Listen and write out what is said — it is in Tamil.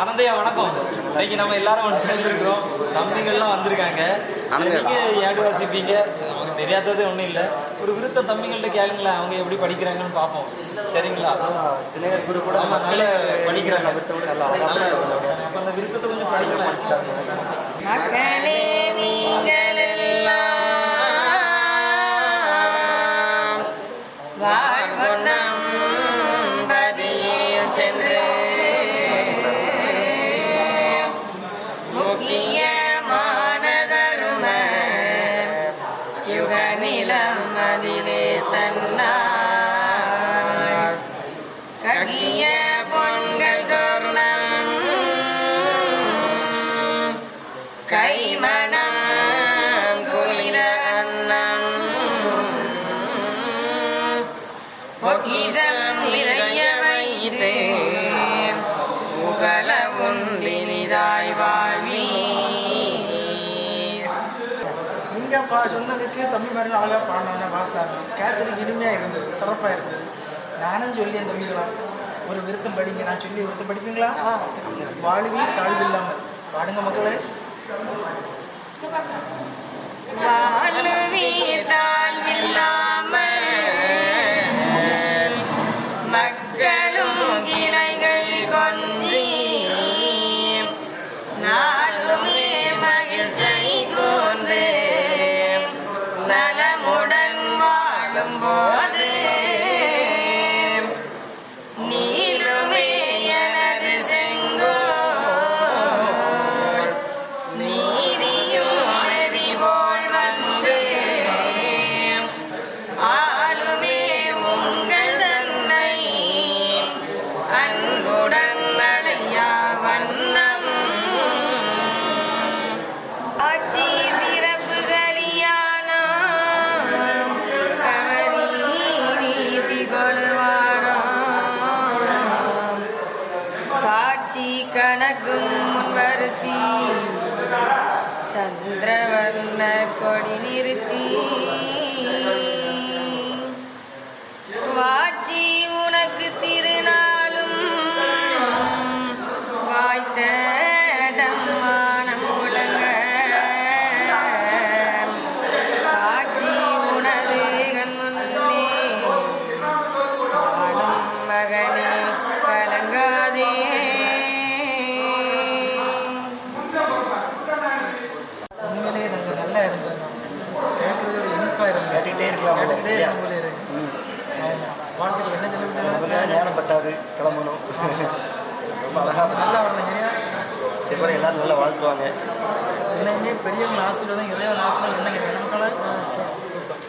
அனந்தையா வணக்கம். இன்னைக்கு நம்ம எல்லாரும் வந்து வந்திருக்கிறோம். தம்பிகள்லாம் வந்திருக்காங்க. நீங்க ஏடு வாசிப்பீங்க? நமக்கு தெரியாதது ஒன்றும் இல்லை. ஒரு விருத்த தம்பிங்கள்ட்ட கேளுங்களேன். அவங்க எப்படி படிக்கிறாங்கன்னு பார்ப்போம். சரிங்களா? தினகர் குரு கூட ஆமா, நல்லா படிக்கிறாங்க. அப்ப அந்த விருத்தத்தை கொஞ்சம் படிக்கலாம் மக்களே நிலம் அதிலே தன்னாள் ககிய பொன்கள் சொர்ணம் கைமனம் குளிர அன்னம். பொக்கிசம் நிறைய நீங்க பா சொன்னதுக்கு தம்பி மாதிரி அழகாக பாடினாங்க வாசாங்க கேட்கறதுக்கு இனிமையாக இருந்தது சிறப்பாக இருந்தது. நானும் சொல்லி என் தம்பிகளா ஒரு விருத்தம் படிங்க. நான் சொல்லி விருத்தம் படிப்பீங்களா? வாழ்வி தாழ்வு இல்லாமல் பாடுங்க மக்களே. வாழ்வீர் number சந்திரவர்ண கொடி நிறுத்தி. வாழ்க்கையில் என்ன சொல்ல நேரம் பத்தாது கிளம்பணும். ரொம்ப நல்லா சிவரை எல்லாரும் நல்லா வாழ்த்துவாங்க. எல்லாமே பெரியவங்க ஆசீர்வாதம் இளையவங்க ஆசீர்வாதம் என்ன கேட்கணும் சூப்பர்.